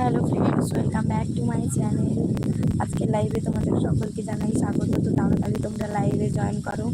Hello friends welcome back to my channel আজকে লাইভে তোমাদের সকলকে জানাই স্বাগত। তো তাড়াতাড়ি তোমরা লাইভে জয়েন করো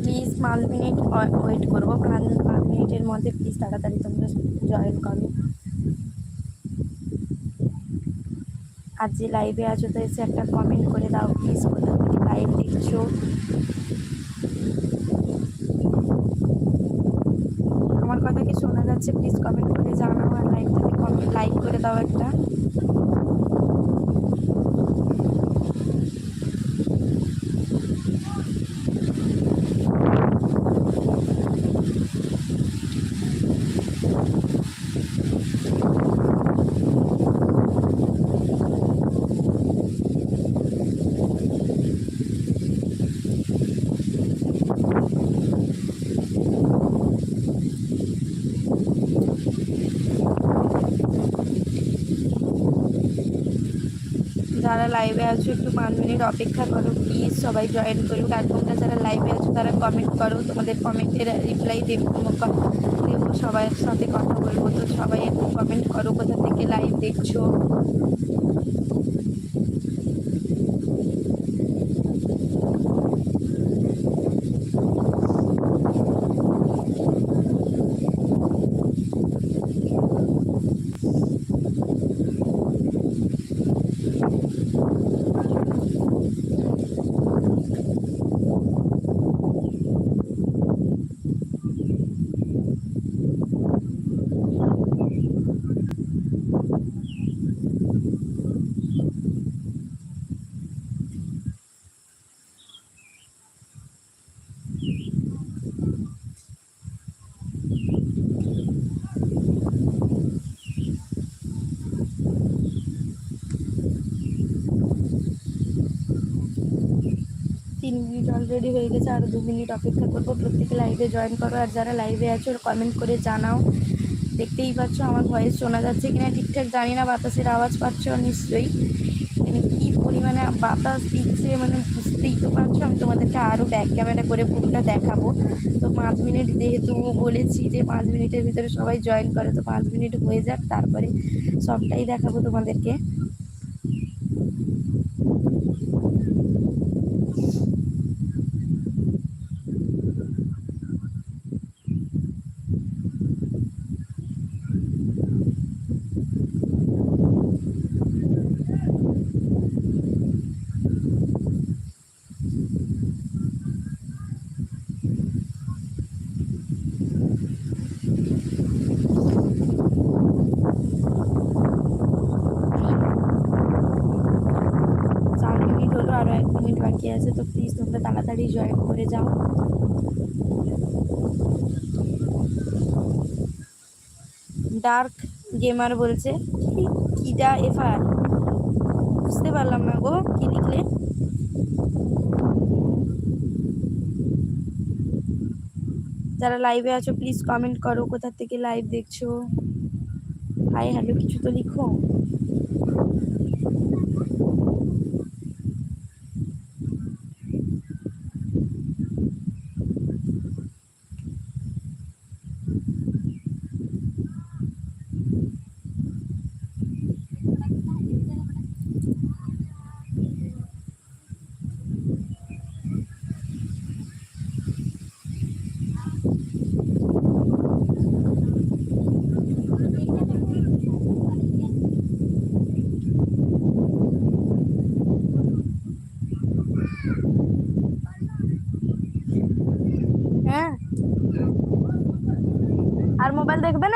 প্লিজ পাঁচ মিনিট ওয়েট করব। পাঁচ পাঁচ মিনিটের মধ্যে প্লিজ তাড়াতাড়ি তোমরা জয়েন করো। আর যে লাইভে আছো, তো এসে একটা কমেন্ট করে দাও প্লিজ কোথা থেকে লাইভ দেখছ? আমার কথা কি শোনা যাচ্ছে? প্লিজ কমেন্ট করে জানাও আর লাইভটাতে কমেন্ট লাইক করে দাও একটা। যারা লাইভে আছো, একটু পাঁচ মিনিট অপেক্ষা করো প্লিজ সবাই জয়েন করুক আর তোমরা যারা লাইভে আছো, তারা কমেন্ট করো, তোমাদের কমেন্টের রিপ্লাই দেবো দেবো, সবার সাথে কথা বলব। তো সবাই একটু কমেন্ট করো, কোথা থেকে লাইভ দেখছ। তিন মিনিট অলরেডি হয়ে গেছে, আর দু মিনিট অপেক্ষা করব। প্রত্যেকে লাইভে জয়েন করো আর যারা লাইভে আছো কমেন্ট করে জানাও। দেখতেই পাচ্ছ আমার ভয়েস শোনা যাচ্ছে কিনা, ঠিকঠাক জানি না, বাতাসের আওয়াজ পাচ্ছ নিশ্চয়ই। মানে কী পরিমাণে বাতাস দিচ্ছে মানে বুঝতেই তো পারছ, আমি তোমাদেরকে আরও ব্যাক ক্যামেরা করে পুরোটা দেখাবো। তো পাঁচ মিনিট যেহেতু বলেছি যে পাঁচ মিনিটের ভিতরে সবাই জয়েন করে, তো পাঁচ মিনিট হয়ে যাক, তারপরে সবটাই দেখাবো তোমাদেরকে চার মিনিট হলো আরও এক মিনিট বাকি আছে, তো প্লিজ তোমরা তাড়াতাড়ি জয়েন করে যাও। ডার্ক গেমার বলছে, কিডা এফআর? বুঝতে পারলাম না গো, কি লিখলে? যারা লাইভে আছো প্লিজ কমেন্ট করো, কোথা থেকে লাইভ দেখছ? হাই হ্যালো কিছু তো লিখো।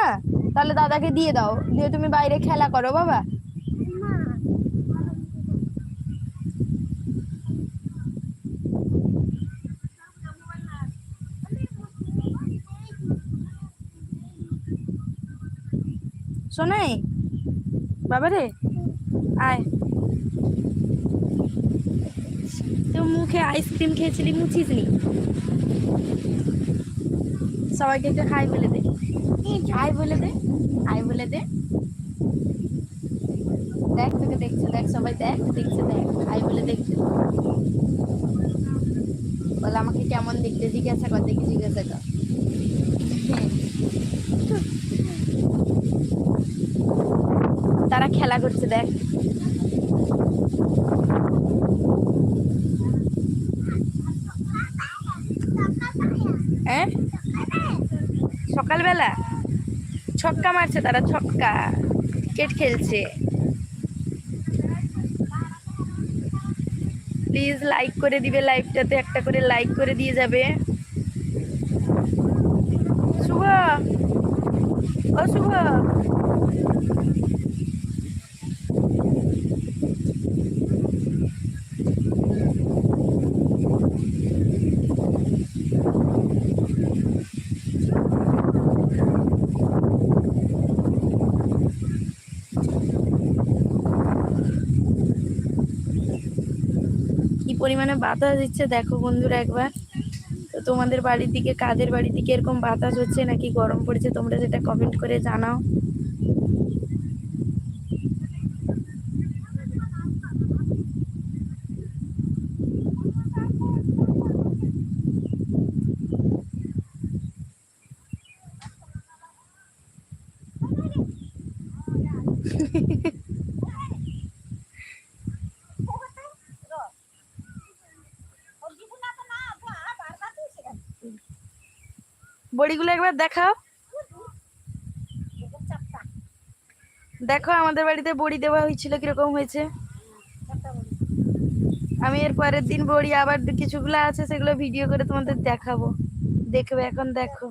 না তাহলে দাদাকে দিয়ে দাও, দিয়ে তুমি বাইরে খেলা করো বাবা। শোনাই বাবা রে, আয়। তো মুখে আইসক্রিম খেয়েছিলি মুছিস নি সবাইকে একটু খাই বলে দে। হাই বলে দে হাই বলে দে। দেখ তোকে দেখছে, দেখ সবাই, দেখ দেখছে, দেখ হাই বলে দেখছে। বলে আমাকে কেমন দেখতে জিজ্ঞাসা কর, দেখি জিজ্ঞাসা কর। তারা খেলা করছে, দেখ। হ্যাঁ? সকালবেলা? ছক্কা মারছে তারা, ছক্কা। ক্রিকেট খেলছে। প্লিজ লাইক করে দিবে লাইভটাতে একটা করে লাইক করে দিয়ে যাবে। শুভ। ও পরিমাণে বাতাস দিচ্ছে। দেখো বন্ধুরা একবার। তো তোমাদের বাড়ির দিকে, কাদের বাড়ির দিকে এরকম বাতাস হচ্ছে নাকি গরম পড়েছে, তোমরা সেটা কমেন্ট করে জানাও। বড়িগুলো একবার দেখাও। দেখো আমাদের বাড়িতে বড়ি দেওয়া হয়েছিল কীরকম হয়েছে। আমি এর পরের দিন বড়ি আবার কিছুগুলো আছে সেগুলো ভিডিও করে তোমাদের দেখাবো। দেখবে এখন দেখো।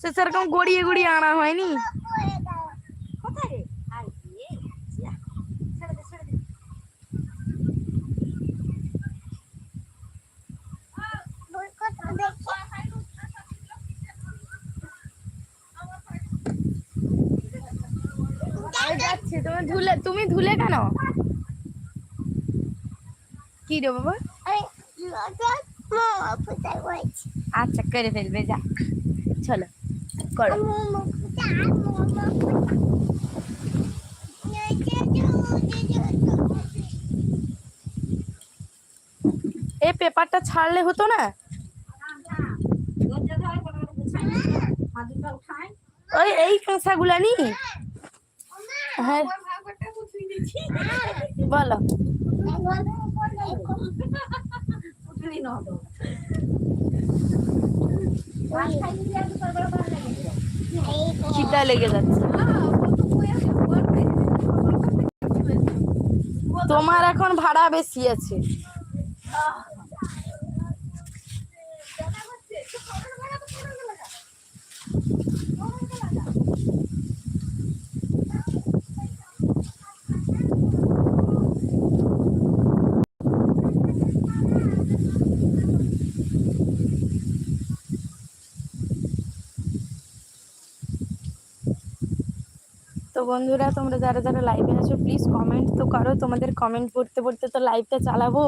সে সেরকম গড়িয়ে গড়িয়ে আনা হয়নি আমি যাচ্ছি তুমি ধুলে তুমি ধুলে কেন? কি রে বাবা? আচ্ছা করে ফেলবে যা। চলো করো। এই পেপারটা ছাড়লে হতো না? ওই এই কাঁচাগুলা নি? হ্যাঁ। বলো। খিদা লেগে যাচ্ছে। তোমার এখন ভাড়া বেশি আছে। বন্ধুরা, তোমরা যারা যারা লাইভে আছো প্লিজ কমেন্ট তো করো। তোমাদের কমেন্ট পড়তে পড়তে তো লাইভটা চালাবো।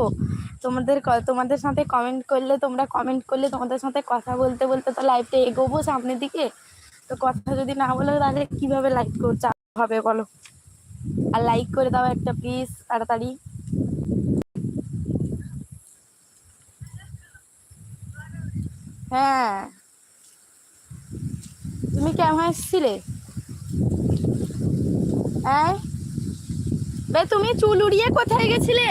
তোমাদের তোমাদের সাথে কমেন্ট করলে, তোমরা কমেন্ট করলে, তোমাদের সাথে কথা বলতে বলতে তো লাইভটা এগোবো সামনের দিকে। তো কথা যদি না বলো, তাহলে কীভাবে লাইভ চালানো হবে, বলো। আর লাইক করে দাও একটা প্লিজ তাড়াতাড়ি। হ্যাঁ। তুমি কেমন এসেছিলে তুমি চুল উড়িয়ে কোথায় গেছিলে?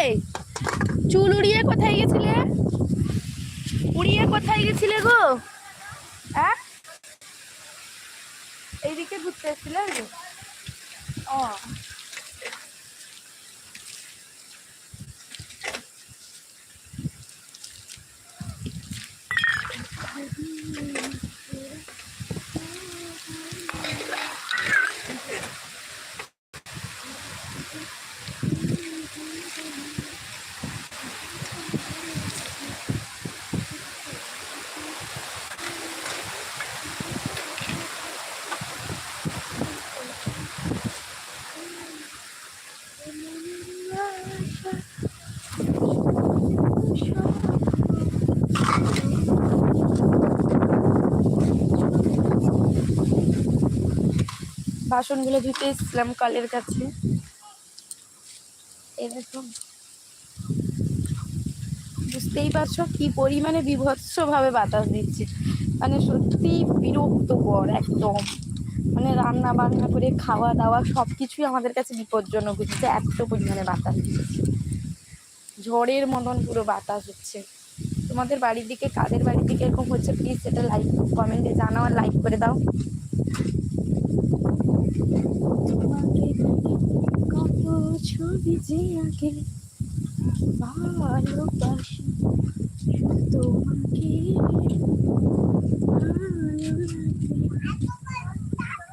চুল উড়িয়ে কোথায় গেছিলে? উড়িয়ে কোথায় গেছিলে গো? এইদিকে ঘুরতে এসেছিলে? ও। বাসনগুলো ধুতে ইসলাম কালের কাছে। এরকম। বুঝতেই পারছ কি পরিমাণে বিভৎস ভাবে বাতাস দিচ্ছে। মানে সত্যি বিরক্তকর একদম। মানে রান্না বান্না করে খাওয়া দাওয়া সব কিছুই আমাদের কাছে বিপজ্জনক হচ্ছে, এত পরিমাণে বাতাস দিচ্ছে। ঝড়ের মতন পুরো বাতাস হচ্ছে। তোমাদের বাড়ির দিকে, কাদের বাড়ির দিকে এরকম হচ্ছে? প্লিজ সেটা লাইক কমেন্টে জানাও আর লাইক করে দাও তোমাকে কত ছবি যে আঁকে ভালোবাসি তোমাকে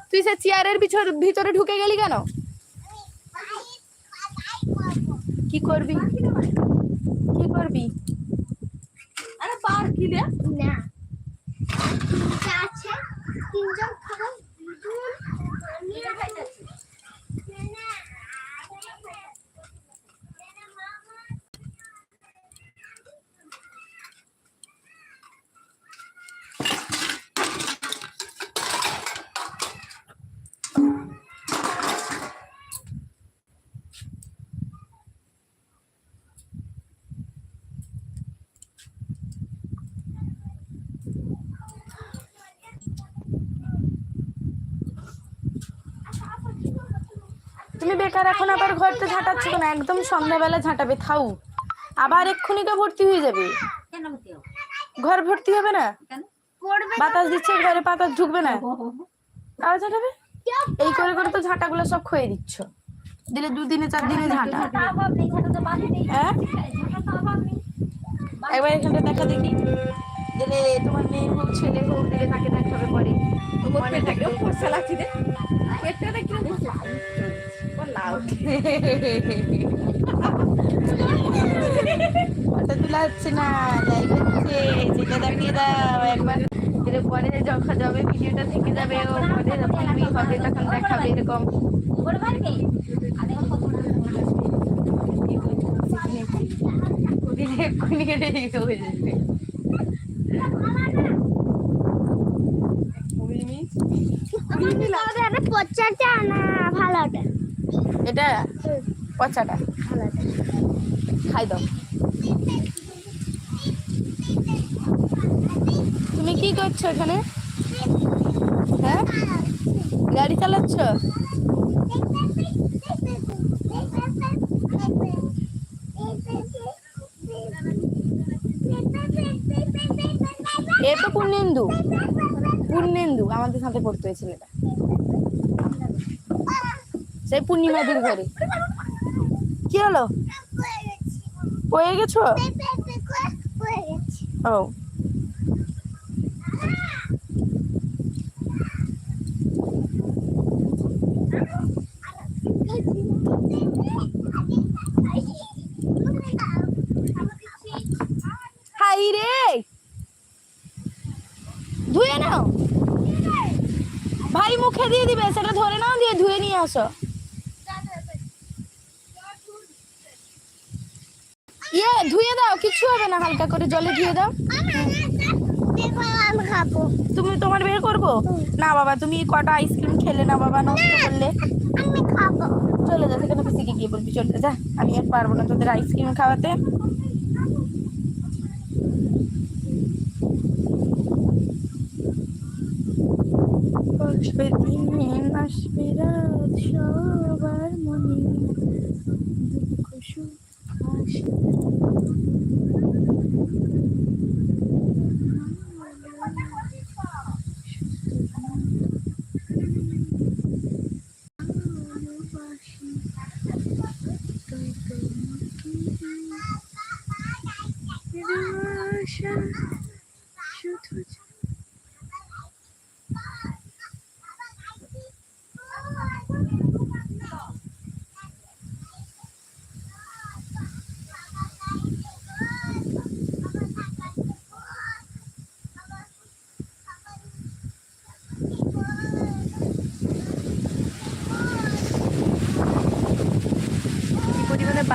তুই সে চেয়ারের পিছর ভিতরে ঢুকে গেলি কেন? কি করবি? কি করবি? আরে বার কি রে না। আছে তিনজন খাব। তুমি বেকার এখন আবার ঘরটা ঝাঁটাচ্ছ কেন একদম সন্ধ্যাবেলা ঝাঁটাবে, থাউ। আবার এক্ষুনি তো ভর্তি হয়ে যাবে। ঘর ভর্তি হবে না? বাতাস দিচ্ছে, ঘরে বাতাস ঢুকবে না। আবার ঝাঁটাবে? এই করে করে তো ঝাঁটাগুলো সব খুঁয়ে দিচ্ছ। দিলে দুদিনে চার দিনে ঝাঁটা। হ্যাঁ? একবার এখানটা দেখা দেখি। দিলে তোমার মেয়ে হোক, ছেলে হোক দিলে তাকে দেখাবে পরে থাকবে। ফর্সা লাগছে রে। ফটো তোলা হচ্ছে না? লাইভ হচ্ছে যেটা দেখিয়ে দাও একবার। পরে যখন যাবে ভিডিওটা থেকে যাবে ও পরে যখন ফ্রি হবে তখন দেখাবে এরকম। বড় ভাই নেই আরে কত দিলে এক্ষুনি রেডি হয়ে যাবে পচাটা না ভালোটা এটা পচাটা। খাই দাও তুমি কি করছ এখানে? হ্যাঁ? গাড়ি চালাচ্ছ? এ তো পূর্ণেন্দু। পূর্ণেন্দু, আমাদের সাথে পড়তো এই ছেলেটা। সেই পূর্ণিমাদির ঘরে কি হলো? পড়ে গেছো? ও। ধুয়ে নাও। ভাই মুখে দিয়ে দিবে, সেটা ধরে নাও, দিয়ে ধুয়ে নিয়ে আসো। ধুয়ে দাও, কিছু হবে না, হালকা করে জলে ধুয়ে দাও। তুমি তোমার বের করব? না বাবা, তুমি কটা আইসক্রিম খেলে না বাবা, নষ্ট করলে। চলে যা, সেখানে পিসিকে গিয়ে বলবি, চলে যা। আমি আর পারব না তোদের আইসক্রিম খাওয়াতে। আসবে দিন আসবে রাত, সবার মনে।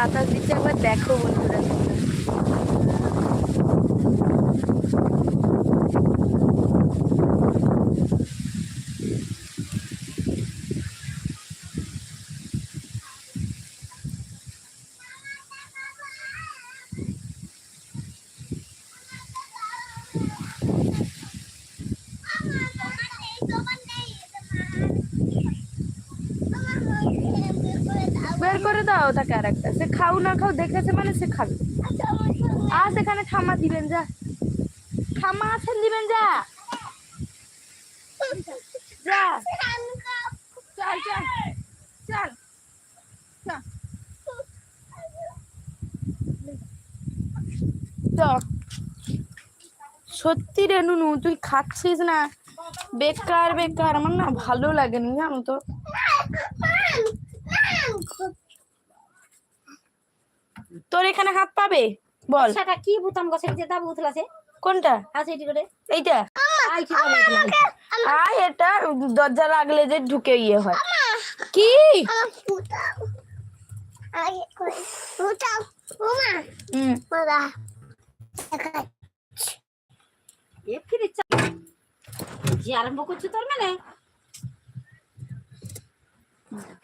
বাতাস দিচ্ছে একবার দেখো বন্ধুরা তোমরা। বের করে দাও তাকে আর সে খাও না খাও দেখেছে মানে সে খাবে। আ সেখানে ঠাম্মা দিবেন যা। ঠাম্মা আছেন দিবেন যা। যা। চল চল চল। সত্যি রে নুনু, তুই খাচ্ছিস না? বেকার বেকার, আমার না ভালো লাগেনি জানো তো। তোর এখানে হাত পাবে? বল। সেটা কি বুতাম গো সেটি দা বুতলা সে কোনটা? আছে এটি করে এইটা? আই আয় এটা দরজা লাগলে যে ঢুকে ইয়ে হয়। কি? যে আরম্ভ করছ তোর মানে?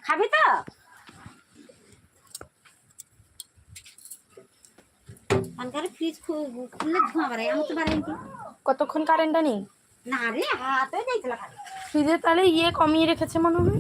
খাবে তো? ফ্রিজ খুললে ধোঁয়া বাড়ায়। আমি তো বাড়াই কতক্ষণ কারেন্টটা নেই? না রে হাতে দেখলা ফ্রিজে তাহলে ইয়ে কমিয়ে রেখেছে মনে হয়।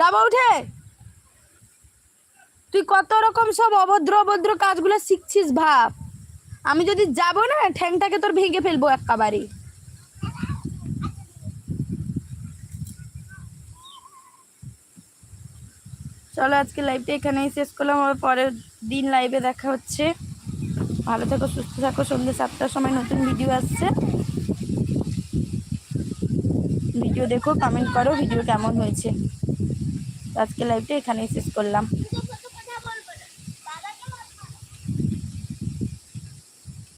যাব উঠে? তুই কত রকম সব অভদ্র অভদ্র কাজগুলো শিখছিস ভাব। আমি যদি যাব না, ঠ্যাংটাকে তোর ভেঙে ফেলব একেবারে চলো আজকে লাইভটা এখানেই শেষ করলাম, আবার পরের দিন লাইভে দেখা হচ্ছে। ভালো থাকো, সুস্থ থাকো, সন্ধ্যে সাতটার সময় নতুন ভিডিও আসছে। ভিডিও দেখো কমেন্ট করো ভিডিও কেমন হয়েছে। আজকে লাইভটা এখানেই শেষ করলাম।